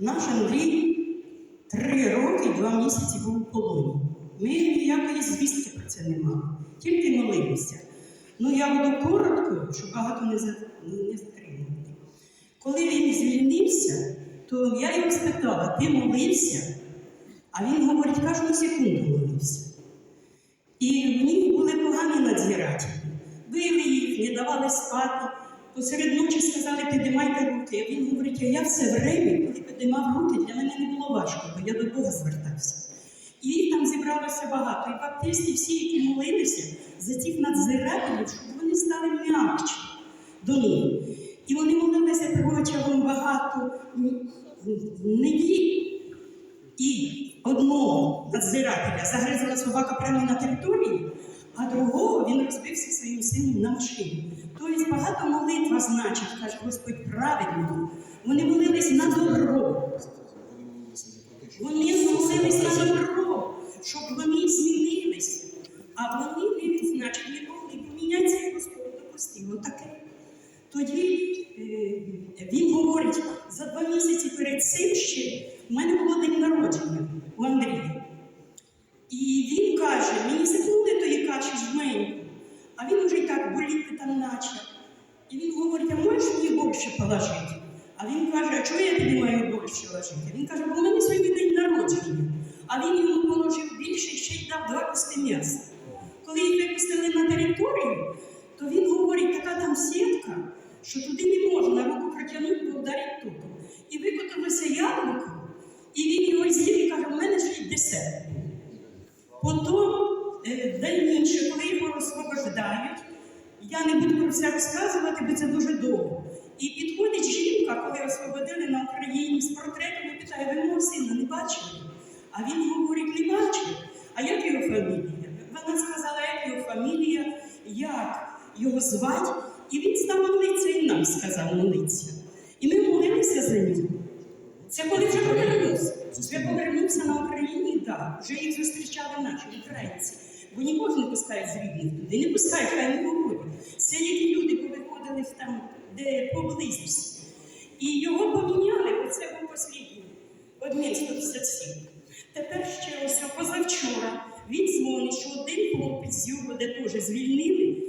Наш Андрій три роки і два місяці був у полоні. Ми ніякої звістки про це не мали, тільки молилися. Ну, я буду коротко, щоб багато не, затримувати. Коли він звільнився, то я його спитала, ти молився? А він говорить, кожну секунду молився. І в них були погані надзирателі. Били їх, не давали спати. Посеред ночі сказали, підіймайте руки. А він говорить, а я все время, підіймав руки, для мене не було важко, бо я до Бога звертався. І там зібралося багато. І баптисти, всі, які молилися за цих надзирателів, щоб вони стали м'якче до них. І вони молилися протягом багато неділь. І одного надзирателя загризла собака прямо на території, а другого він розбився своїм сином на машині. Тобто багато молитва значить, каже Господь праведно. Вони молились на добро. Вони молились на добро, щоб вони змінилися. А вони не значить, не могли помінятися, і Господь допустив. Отаке. Тоді е, він говорить, за два місяці перед цим ще в мене було день народження у Андрія. І він каже, мені секунди тої каші жменьку, а він уже і боліти там наче. І він говорить, а можеш мені більше положити? А він каже, а чого я тобі маю більше ложити? Він каже, бо в мене сьогодні день народження. А він йому положив більше ще й дав два куски м'яса. Коли їх випустили на територію, то він говорить, така там сітка, що туди не можна руку протягнути, бо вдарить током. І викотилося яблуко, і він його з'їв і каже, у мене ще й десерт. Потім дальніше, коли його освобождають, я не буду про все розказувати, бо це дуже довго. І підходить жінка, коли освободили на Україні з портретом і питає, ви мого сина не бачили? А він говорить, не бачив. А як його фамілія? Вона сказала, як його фамілія, як його звати, і він став молитися і нам сказав молитися. І ми молилися за нього. Це коли вже повернувся. Вже повернувся на Україні, так. Вже їх зустрічали наші українці. Бо нікого не пускають з рідних туди, не пускають, хай не говорять. Які люди повиходили там, де поблизості. І його поміняли, бо це був останній, одне 157. Тепер ще ось позавчора він дзвонить, що один хлопець його, де теж звільнили,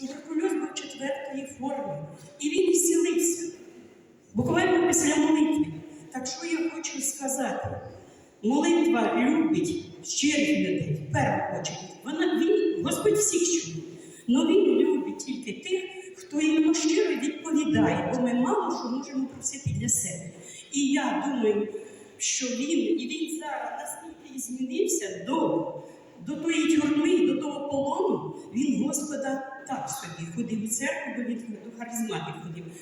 туберкульоз був четвертої форми. І він зцілився. Буквально після молитви. Так що я хочу сказати? Молитва любить щирих людей, першу очередь. Господь всіх але він любить тільки тих, хто йому щиро відповідає, бо ми мало що можемо просити для себе. І я думаю, що він, і він зараз наскільки змінився до, до тої тюрми, до того полону, він Господа так собі ходив у церкву, бо він до харизматів ходив.